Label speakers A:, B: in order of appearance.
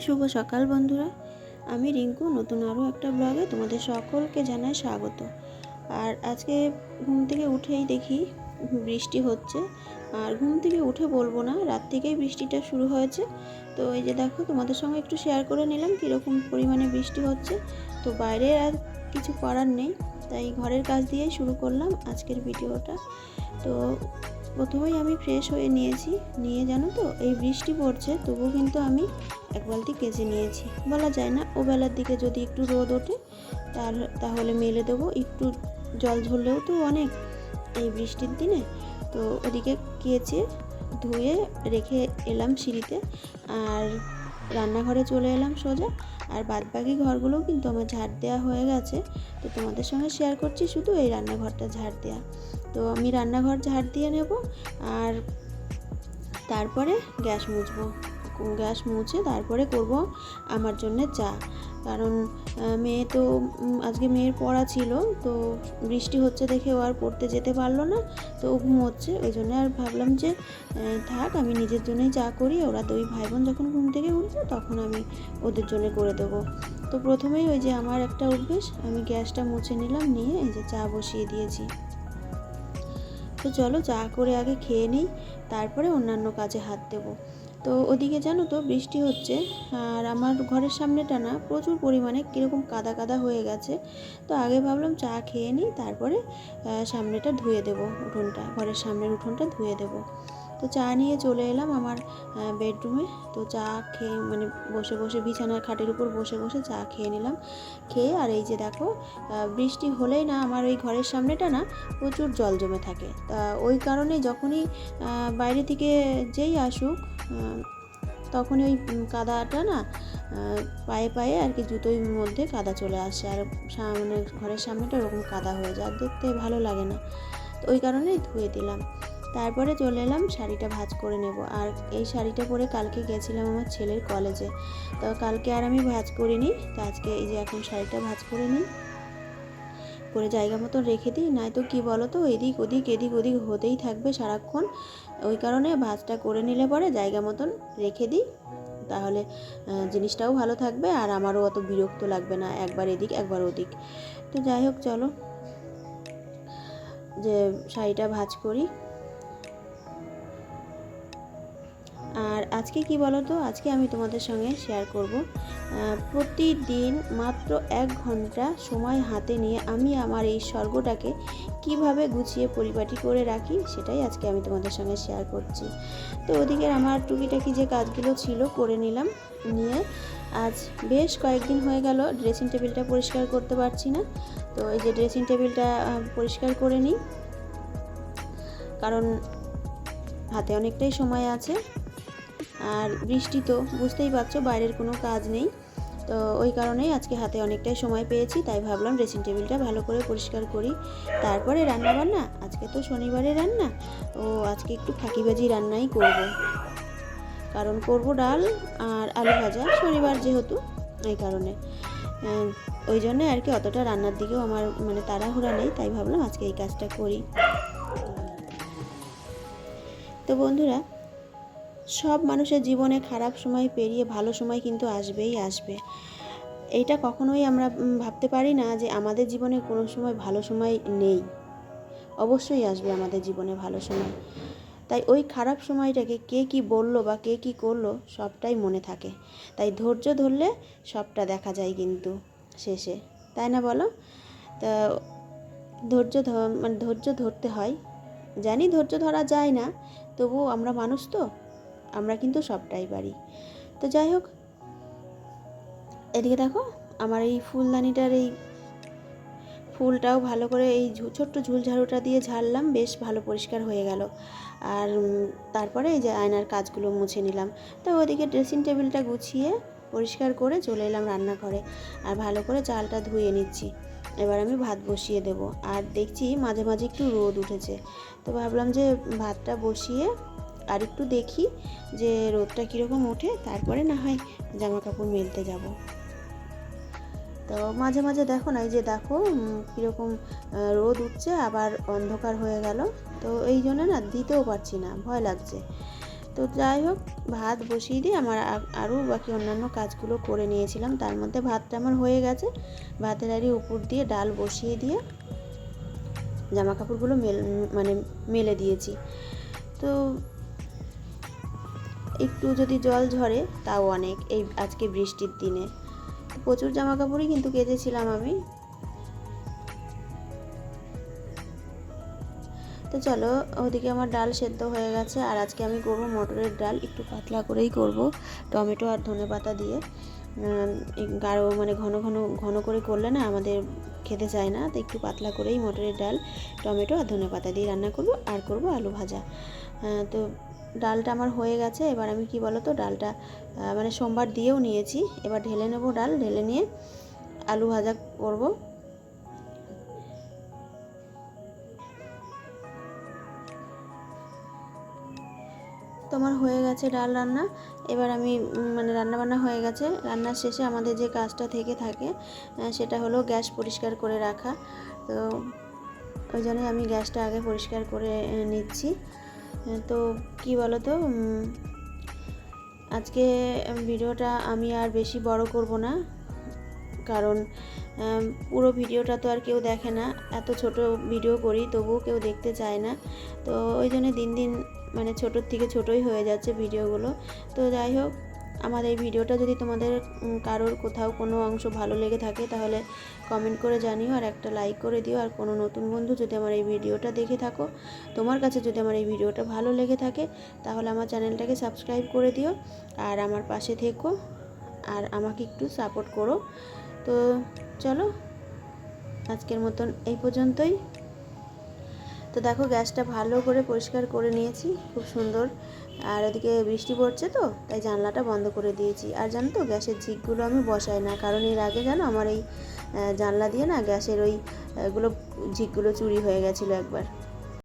A: শুভ সকাল বন্ধুরা। আমি রিঙ্কু, নতুন আরও একটা ব্লগে তোমাদের সকলকে জানাই স্বাগত। আর আজকে ঘুম থেকে উঠেই দেখি বৃষ্টি হচ্ছে। আর ঘুম থেকে উঠে বলব না, রাত থেকেই বৃষ্টিটা শুরু হয়েছে। তো এই যে দেখো, তোমাদের সঙ্গে একটু শেয়ার করে নিলাম কীরকম পরিমাণে বৃষ্টি হচ্ছে। তো বাইরে আর কিছু করার নেই, তাই ঘরের কাজ দিয়েই শুরু করলাম আজকের ভিডিওটা। তো প্রথমেই আমি ফ্রেশ হয়ে নিয়েছি। নিয়ে জানো তো, এই বৃষ্টি পড়ছে, তবুও কিন্তু আমি এক বালতি কেচে নিয়েছি। বলা যায় না, ও বেলার দিকে যদি একটু রোদ ওঠে, তার, তাহলে মেলে দেবো। একটু জল ঝরলেও তো অনেক এই বৃষ্টির দিনে। তো ওদিকে কেচে ধুয়ে রেখে এলাম সিঁড়িতে। আর রান্নাঘরে চলে এলাম সোজা। আর বাদবাকি ঘরগুলোও কিন্তু আমার ঝাড় দেওয়া হয়ে গেছে। তো তোমাদের সঙ্গে শেয়ার করছি শুধু এই রান্নাঘরটা ঝাড় দেওয়া তো আমি রান্নাঘর ঝাড় দিয়ে নেব আর তারপরে গ্যাস মুছবো। গ্যাস মুছে তারপরে করব আমার জন্য চা। কারণ মেয়ে তো আজকে মেয়ের পড়া ছিল, তো বৃষ্টি হচ্ছে দেখে ও আর পড়তে যেতে পারল না, তো ও ঘুমোচ্ছে। ওই জন্য আর ভাবলাম যে থাক, আমি নিজের জন্যই চা করি। ওরা দুই ভাই বোন যখন ঘুম থেকে উঠবে, তখন আমি ওদের জন্য করে দেবো। তো প্রথমেই ওই যে আমার একটা অভ্যেস, আমি গ্যাসটা মুছে নিলাম, নিয়ে এই যে চা বসিয়ে দিয়েছি। তো চলো চা করে আগে খেয়ে নিই, তারপরে অন্যান্য কাজে হাত দেবো। তো ওদিকে জানো তো বৃষ্টি হচ্ছে, আর আমার ঘরের সামনেটা না প্রচুর পরিমাণে কীরকম কাদা কাদা হয়ে গেছে। তো আগে ভাবলাম চা খেয়ে নিই, তারপরে সামনেটা ধুয়ে দেবো উঠোনটা, ঘরের সামনের উঠোনটা ধুয়ে দেবো। তো চা নিয়ে চলে এলাম আমার বেডরুমে তো চা খেয়ে মানে বসে বসে বিছানার খাটের উপর বসে বসে চা খেয়ে নিলাম। খেয়ে, আর এই যে দেখো বৃষ্টি হলেই না আমার ওই ঘরের সামনেটা না প্রচুর জল জমে থাকে। তা ওই কারণে যখনই বাইরে থেকে যেই আসুক তখনই ওই কাদাটা না পায়ে পায়ে আর কি জুতোর মধ্যে কাদা চলে আসে। আর সামনে ঘরের সামনেটা ওরকম কাদা হয়ে যায়। দেখতে ভালো লাগে না। তো ওই কারণেই ধুয়ে দিলাম। তারপরে চলে এলাম, শাড়িটা ভাজ করে নেব। আর এই শাড়িটা পরে কালকে গেছিলাম আমার ছেলের কলেজে। তো কালকে আর আমি ভাঁজ করিনি, তো আজকে এই যে এখন শাড়িটা ভাজ করে নিই। করে জায়গা মতো রেখে দিই নয়তো কি বলো তো এদিক ওদিক এদিক ওদিক হতেই থাকবে সারাক্ষণ। ওই কারণে ভাজটা করে নিলে পরে জায়গা মতন রেখে দিই। তাহলে জিনিসটাও ভালো থাকবে আর আমারও অত বিরক্ত লাগবে না, একবার এদিক, একবার ওদিক। তো যাই হোক, চলো। যে শাড়িটা ভাজ করি। আর আজকে কি বলো তো আজকে আমি তোমাদের সঙ্গে শেয়ার করব। প্রতিদিন মাত্র এক ঘণ্টা সময় হাতে নিয়ে আমি আমার এই স্বর্গটাকে কীভাবে গুছিয়ে পরিপাটি করে রাখি, সেটাই আজকে আমি তোমাদের সঙ্গে শেয়ার করছি। তো ওদিকে আমার টুকিটাকি যে কাজগুলো ছিল করে নিলাম, নিয়ে আজ বেশ কয়েকদিন হয়ে গেল ড্রেসিং টেবিলটা পরিষ্কার করতে পারছি না। তো এই যে ড্রেসিং টেবিলটা পরিষ্কার করে নিই। কারণ হাতে অনেকটাই সময় আছে। আর বৃষ্টি তো বুঝতেই পারছ, বাইরের কোনো কাজ নেই। তো ওই কারণেই আজকে হাতে অনেকটাই সময় পেয়েছি, তাই ভাবলাম ড্রেসিং টেবিলটা ভালো করে পরিষ্কার করি। তারপরে রান্না বান্না আজকে তো শনিবারে রান্না ও আজকে একটু ফাঁকিবাজি রান্নাই করব। কারণ করব ডাল আর আলু ভাজা শনিবার যেহেতু, এই কারণে। ওই জন্য আর কি অতটা রান্নার দিকেও আমার মানে তাড়াহুড়া নেই, তাই ভাবলাম আজকে এই কাজটা করি। তো বন্ধুরা সব মানুষের জীবনে খারাপ সময় পেরিয়ে ভালো সময় কিন্তু আসবেই আসবে। এইটা কখনোই আমরা ভাবতে পারি না যে আমাদের জীবনে কোনো সময় ভালো সময় নেই। অবশ্যই আসবে আমাদের জীবনে ভালো সময়। তাই ওই খারাপ সময়টাকে কে কি বলল বা কে কি করল সবটাই মনে থাকে। তাই ধৈর্য ধরলে সবটা দেখা যায় কিন্তু শেষে। তাই না বলো? তা ধৈর্য মানে ধৈর্য ধরতে হয়। জানি ধৈর্য ধরা যায় না তবু আমরা মানুষ তো। আমরা কিন্তু সবটাই পারি। তো যাই হোক, এদিকে দেখো, আমার এই ফুলদানিটার এই ফুলটাও ভালো করে এই ছোট্ট ঝুল ঝাড়ুটা দিয়ে ঝাড়লাম, বেশ ভালো পরিষ্কার হয়ে গেল। আর তারপরে এই যে আয়নার কাজগুলো মুছে নিলাম। তো ওদিকে ড্রেসিং টেবিলটা গুছিয়ে পরিষ্কার করে চলে এলাম রান্নাঘরে। আর ভালো করে চালটা ধুয়ে নিচ্ছি। এবার আমি ভাত বসিয়ে দেব। আর দেখছি মাঝে মাঝে একটু রোদ উঠেছে। তো ভাবলাম যে ভাতটা বসিয়ে আর একটু দেখি যে রোদটা কীরকম ওঠে, তারপরে না হয় জামা কাপড় মেলতে যাব। তো মাঝে মাঝে দেখো না, এই যে দেখো কীরকম রোদ উঠছে, আবার অন্ধকার হয়ে গেল। তো এই জন্য না দিতেও পারছি না, ভয় লাগছে। তো যাই হোক, ভাত বসিয়ে দিয়ে আমার আরও বাকি অন্যান্য কাজগুলো করে নিয়েছিলাম। তার মধ্যে ভাতটা আমার হয়ে গেছে। ভাতের আড়ি উপর দিয়ে ডাল বসিয়ে দিয়ে জামা কাপড়গুলো মেল মানে মেলে দিয়েছি। তো একটু যদি জল ঝরে, তাও অনেক। এই আজকে বৃষ্টির দিনে। প্রচুর জামা কাপড়ই কিন্তু কেচেছিলাম আমি। তো চলো, ওদিকে আমার ডাল সেদ্ধ হয়ে গেছে, আর আজকে আমি করব মটরের ডাল। একটু পাতলা করেই করব, টমেটো আর ধনে পাতা দিয়ে। গাঢ় মানে ঘন ঘন ঘন করে করলে না আমাদের খেতে চায় না, তো একটু পাতলা করেই মটরের ডাল, টমেটো আর ধনে পাতা দিয়ে রান্না করব, আর করব আলু ভাজা। তো ডালটা আমার হয়ে গেছে, এবার আমি কি বলো তো ডালটা মানে সোমবার দিয়েও নিয়েছি, এবার ঢেলে নেব ডাল, ঢেলে নিয়ে আলু ভাজা করব। তোমার হয়ে গেছে ডাল রান্না, এবার আমি মানে রান্না বান্না হয়ে গেছে রান্নার শেষে আমাদের যে কাজটা থেকে থাকে সেটা হলো গ্যাস পরিষ্কার করে রাখা, তো ওই জন্যই আমি গ্যাসটা আগে পরিষ্কার করে নিচ্ছি। তো কি বলো তো আজকে ভিডিওটা আমি আর বেশি বড় করব না। কারণ পুরো ভিডিওটা তো আর কেউ দেখে না। এত ছোট ভিডিও করি, তবুও কেউ দেখতে চায় না। তো ওই জন্য দিন দিন মানে ছোটোর থেকে ছোটোই হয়ে যাচ্ছে ভিডিওগুলো। তো যাই হোক আমার এই ভিডিওটা যদি তোমাদের কারোর কোথাও কোনো অংশ ভালো লেগে থাকে, তাহলে কমেন্ট করে জানিও আর একটা লাইক করে দিও। আর কোনো নতুন বন্ধু যদি আমার এই ভিডিওটা দেখে থাকো, তোমার কাছে যদি আমার এই ভিডিওটা ভালো লেগে থাকে, তাহলে আমার চ্যানেলটাকে সাবস্ক্রাইব করে দিও আর আমার পাশে থেকো আর আমাকে একটু সাপোর্ট করো। তো চলো, আজকের মতন এই পর্যন্তই। তো দেখো গ্যাসটা ভালো করে পরিষ্কার করে নিয়েছি, খুব সুন্দর। আর ওদিকে বৃষ্টি পড়ছে তো, তাই জানলাটা বন্ধ করে দিয়েছি। আর জানো তো, গ্যাসের ঝিকগুলো আমি বসাই না, কারণ এর আগে জানো আমার এই জানলা দিয়ে না গ্যাসের ওই এগুলো ঝিকগুলো চুরি হয়ে গেছিল একবার।